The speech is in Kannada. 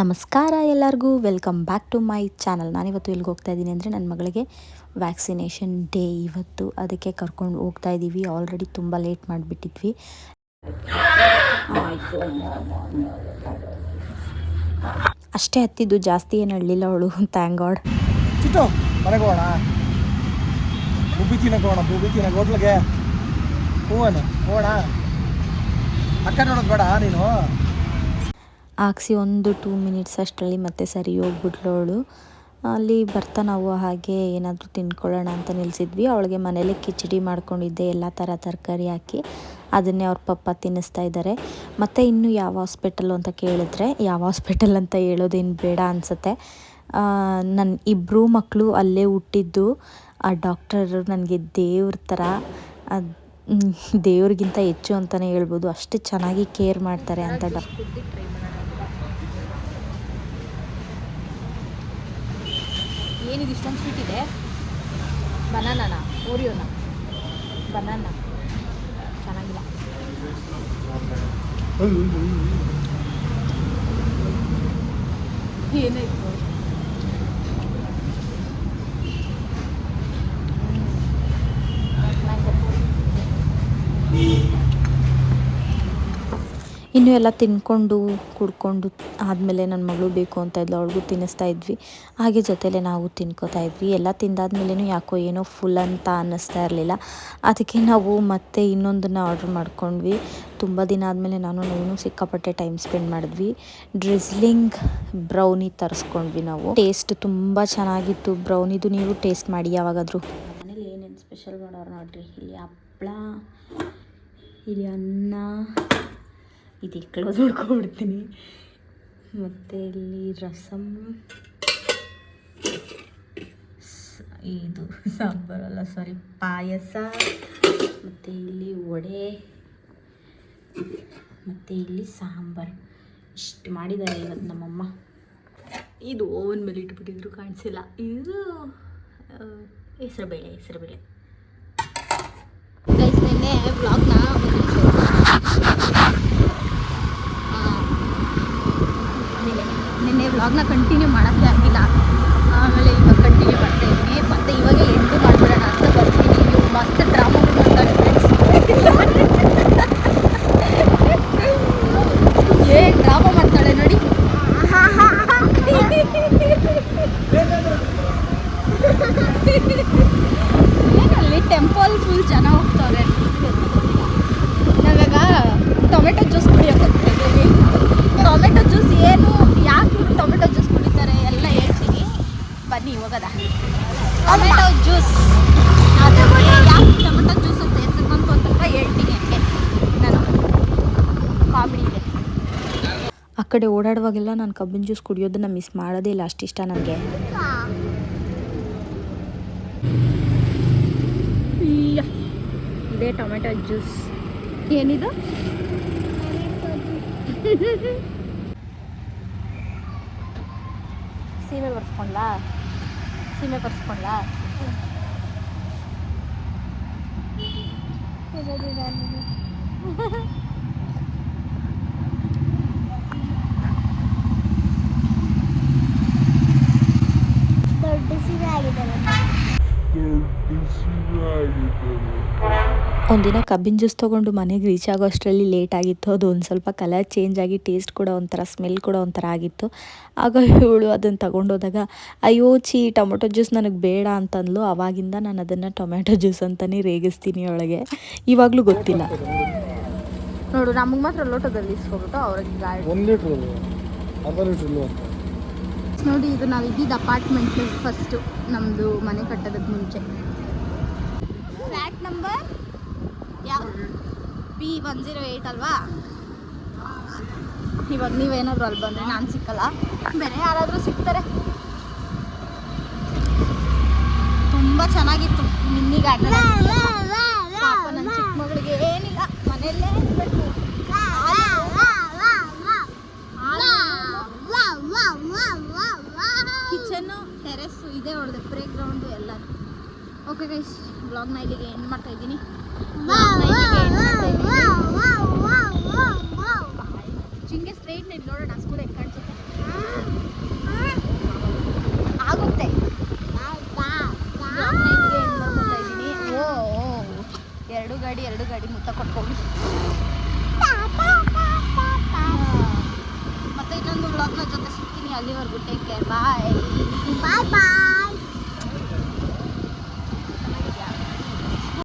ನಮಸ್ಕಾರ ಎಲ್ಲರಿಗೂ. Welcome back to my channel ನಾನಿವತ್ತು ಎಲ್ಲಿಗೆ ಹೋಗ್ತಾ ಇದ್ದೀನಿ ಅಂದರೆ ನನ್ನ ಮಗಳಿಗೆ ವ್ಯಾಕ್ಸಿನೇಷನ್ ಡೇ ಇವತ್ತು. ಅದಕ್ಕೆ ಕರ್ಕೊಂಡು ಹೋಗ್ತಾ ಇದ್ದೀವಿ ಆಲ್ರೆಡಿ ತುಂಬ ಲೇಟ್ ಮಾಡಿಬಿಟ್ಟಿದ್ವಿ. ಅಷ್ಟೇ ಹತ್ತಿದ್ದು. ಜಾಸ್ತಿ ಏನು ಹಳ್ಳಿಲ್ಲ ಅವಳು. ಥ್ಯಾಂಕ್ ಗಾಡ್ ಹೋಗೋಣ. ಅಕ್ಕ ನೋಡೋದು ಬೇಡ ನೀನು. ಹಾಕ್ಸಿ ಒಂದು ಟೂ ಮಿನಿಟ್ಸ್ ಅಷ್ಟರಲ್ಲಿ ಮತ್ತೆ ಸರಿ ಹೋಗ್ಬಿಟ್ಲವಳು ಅಲ್ಲಿ ಬರ್ತಾ ನಾವು ಹಾಗೆ ಏನಾದರೂ ತಿನ್ಕೊಳ್ಳೋಣ ಅಂತ ನಿಲ್ಲಿಸಿದ್ವಿ ಅವಳಿಗೆ ಮನೇಲಿ ಕಿಚಡಿ ಮಾಡ್ಕೊಂಡಿದ್ದೆ, ಎಲ್ಲ ಥರ ತರಕಾರಿ ಹಾಕಿ ಅದನ್ನೇ ಅವ್ರ ಪಪ್ಪ ತಿನ್ನಿಸ್ತಾ ಇದ್ದಾರೆ. ಮತ್ತು ಇನ್ನು ಯಾವ ಹಾಸ್ಪಿಟಲ್ಲು ಅಂತ ಕೇಳಿದ್ರೆ, ಯಾವ ಹಾಸ್ಪಿಟಲ್ ಅಂತ ಹೇಳೋದೇನು ಬೇಡ ಅನಿಸುತ್ತೆ. ನನ್ನ ಇಬ್ಬರು ಮಕ್ಕಳು ಅಲ್ಲೇ ಹುಟ್ಟಿದ್ದು. ಆ ಡಾಕ್ಟರು ನನಗೆ ದೇವ್ರ ಥರ ದೇವ್ರಿಗಿಂತ ಹೆಚ್ಚು ಅಂತಲೇ ಹೇಳ್ಬೋದು. ಅಷ್ಟು ಚೆನ್ನಾಗಿ ಕೇರ್ ಮಾಡ್ತಾರೆ ಅಂತ ಡಾಕ್ಟರ್ ಏನಿದು ಇಷ್ಟೊಂದು ಸ್ವೀಟ್ ಇದೆ? ಬನಾನಾ ಓರಿಯೋನ ಬನಾನಾ ಚೆನ್ನಾಗಿಲ್ಲ. ಏನಾಯ್ತು? ಇನ್ನು ಎಲ್ಲ ತಿನ್ಕೊಂಡು ಕುಡ್ಕೊಂಡು ಆದಮೇಲೆ ನನ್ನ ಮಗಳು ಬೇಕು ಅಂತ ಇದ್ಲು, ಅವಳಿಗೂ ತಿನ್ನಿಸ್ತಾ ಇದ್ವಿ. ಹಾಗೆ ಜೊತೆಲೆ ನಾವು ತಿನ್ಕೋತಾ ಇದ್ವಿ. ಎಲ್ಲ ತಿಂದಾದ್ಮೇಲೇ ಯಾಕೋ ಏನೋ ಫುಲ್ ಅಂತ ಅನ್ನಿಸ್ತಾ ಇರಲಿಲ್ಲ. ಅದಕ್ಕೆ ನಾವು ಮತ್ತೆ ಇನ್ನೊಂದನ್ನು ಆರ್ಡ್ರ್ ಮಾಡ್ಕೊಂಡ್ವಿ. ತುಂಬ ದಿನ ಆದಮೇಲೆ ನಾನು ನಾವು ಸಿಕ್ಕಾಪಟ್ಟೆ ಟೈಮ್ ಸ್ಪೆಂಡ್ ಮಾಡಿದ್ವಿ. ಡ್ರಿಸ್ಲಿಂಗ್ ಬ್ರೌನಿ ತರಿಸ್ಕೊಂಡ್ವಿ ನಾವು. ಟೇಸ್ಟ್ ತುಂಬ ಚೆನ್ನಾಗಿತ್ತು. ಬ್ರೌನಿದು ನೀವು ಟೇಸ್ಟ್ ಮಾಡಿ ಯಾವಾಗಾದರೂ. ಮನೇಲಿ ಏನೇನು ಸ್ಪೆಷಲ್ ಮಾಡೋರು ನೋಡ್ರಿ? ಇಲ್ಲಿ ಹಪ್ಪಳ ಇಲ್ಲಿ ಅನ್ನ ಇದು ಕ್ಲೋಸ್ ಮಾಡ್ಕೊಂಡ್ಬಿಡ್ತೀನಿ ಮತ್ತು ಇಲ್ಲಿ ರಸಮ್ ಇದು ಸಾಂಬಾರಲ್ಲ ಸಾರಿ ಪಾಯಸ. ಮತ್ತು ಇಲ್ಲಿ ವಡೆ. ಮತ್ತು ಇಲ್ಲಿ ಸಾಂಬಾರು. ಇಷ್ಟು ಮಾಡಿದ್ದಾರೆ ಇವತ್ತು ನಮ್ಮಮ್ಮ. ಇದು ಓವನ್ ಮೇಲೆ ಇಟ್ಬಿಟ್ಟಿದ್ರು, ಕಾಣಿಸಿಲ್ಲ. ಇದು ಹೆಸರುಬೇಳೆ ಹೆಸರುಬೇಳೆ. ನಿನ್ನೆ ಬ್ಲಾಗ್ನ ನಿನ್ನೆ ಕಂಟಿನ್ಯೂ ಮಾಡೋಕ್ಕೆ ಆಗಿಲ್ಲ ಆಮೇಲೆ ಇವಾಗ ಕಂಟಿನ್ಯೂ ಮಾಡ್ತಾ ಇದ್ದೀನಿ. ಮತ್ತು ಇವಾಗ ಎಂಟು ಮಾಡ್ಬಿಡೋಣ ಅಂತ ಬರ್ತೀನಿ. ಇವ್ರು ಮಸ್ತ್ ಡ್ರಾಮಾ ಮಾಡ್ತಾರೆ ಏನು ಡ್ರಾಮಾ ಮಾಡ್ತಾಳೆ ನೋಡಿ. ಏನಲ್ಲಿ ಟೆಂಪಲ್ ಫುಲ್ ಜನ ಹೋಗ್ತಾರೆ ನಾವಾಗ ಟೊಮೆಟೊ ಜ್ಯೂಸ್ ಕುಡಿಯೋಕೆ ಹೋಗ್ತಿದ್ದೀವಿ ಟೊಮೆಟೊ ಜ್ಯೂಸ್ ಏನು ಯಾಕೆ ಇವ್ರು ಟೊಮೆಟೊ ಜ್ಯೂಸ್ ಕುಡಿತಾರೆ ಎಲ್ಲ ಹೇಳ್ತೀನಿ ಟೊಮೆಟೊ ಜ್ಯೂಸ್. ಅದು ಯಾವ ಟೊಮೆಟೊ ಜ್ಯೂಸ್ ಅಂತ ಎತ್ತಂತ ಅಂತ ಹೇಳ್ತೀನಿ ಹಂಗೆ ನಾನು ಕಾಮಿಡಿ ಇದೆ ಆ ಕಡೆ ಓಡಾಡುವಾಗೆಲ್ಲ ನಾನು ಕಬ್ಬಿನ ಜ್ಯೂಸ್ ಕುಡಿಯೋದನ್ನ ಮಿಸ್ ಮಾಡೋದೇ ಇಲ್ಲ ಅಷ್ಟಿಷ್ಟ ನನಗೆ. ಇದೇ ಟೊಮೆಟೊ ಜ್ಯೂಸ್. ಏನಿದು? ಸೀಮೆ ಬರ್ಸ್ಕೊಂಡ್ಲಾ ಸೀಮೆ ಬರ್ಸ್ಕೊಂಡ್ಲಾ ಒಂದಿನ ಕಬ್ಬಿನ ಜ್ಯೂಸ್ ತೊಗೊಂಡು ಮನೆಗೆ ರೀಚ್ ಆಗೋ ಅಷ್ಟರಲ್ಲಿ ಲೇಟ್ ಆಗಿತ್ತು. ಅದು ಒಂದು ಸ್ವಲ್ಪ ಕಲರ್ ಚೇಂಜ್ ಆಗಿ ಟೇಸ್ಟ್ ಕೂಡ ಒಂಥರ ಸ್ಮೆಲ್ ಕೂಡ ಒಂಥರ ಆಗಿತ್ತು. ಆಗ ಇವಳು ಅದನ್ನು ತಗೊಂಡೋದಾಗ ಅಯ್ಯೋ ಚಿ ಟೊಮೆಟೊ ಜ್ಯೂಸ್ ನನಗೆ ಬೇಡ ಅಂತಂದ್ಲು. ಅವಾಗಿಂದ ನಾನು ಅದನ್ನು ಟೊಮೆಟೊ ಜ್ಯೂಸ್ ಅಂತಲೇ ರೇಗಿಸ್ತೀನಿ ಅವಳಿಗೆ. ಇವಾಗಲೂ ಗೊತ್ತಿಲ್ಲ. ನೋಡು ನಮಗೆ ಮಾತ್ರ ಲೋಟದಲ್ಲಿ ಇಸ್ಕೊಬಿಟ್ಟು ಅವ್ರಿಗೆ ಗಾಡಿ ಒಂದು ಲೀಟ್ರ್ ಅರ್ಧ ಲೀಟ್ರ್ ನೋಡಿ ಇದು ನಾವು ಇದ್ದಿದ್ದು ಅಪಾರ್ಟ್ಮೆಂಟ್ ಫಸ್ಟು ನಮ್ಮದು ಮನೆ ಕಟ್ಟೋದಕ್ಕೆ ಮುಂಚೆ. ಬಿ ಒನ್ ಜೀರೋ ಏಯ್ಟ್ ಅಲ್ವಾ? ಇವಾಗ ನೀವೇನಾದರೂ ಅಲ್ಲಿ ಬಂದರೆ ನಾನು ಸಿಕ್ಕಲ್ಲ. ಬೇರೆ ಯಾರಾದರೂ ಸಿಗ್ತಾರೆ ತುಂಬ ಚೆನ್ನಾಗಿತ್ತು ನಿನ್ನಿಗೆ ಆಟ ನನ್ನ ಚಿಕ್ಕ ಮಗಳಿಗೆ ಏನಿಲ್ಲ, ಮನೆಯಲ್ಲೇ ಇರಬೇಕು. ಕಿಚನ್ನು ಟೆರೆಸ್ಸು ಇದೇ ಹೊಡೆದೆ ಪ್ಲೇ ಗ್ರೌಂಡು ಎಲ್ಲ ಓಕೆ ಗೈಸ್ ಬ್ಲಾಗ್ನ ಇಲ್ಲಿಗೆ ಎಂಡ್ ಮಾಡ್ತಾ ಇದ್ದೀನಿ. ಚಿಂಗೆ ಸ್ಟ್ರೈಟ್ ನೋಡಿ ನಾ ಸ್ಕೂಲ್ ಹೆಂಗೆ ಕಾಣಿಸುತ್ತೆ.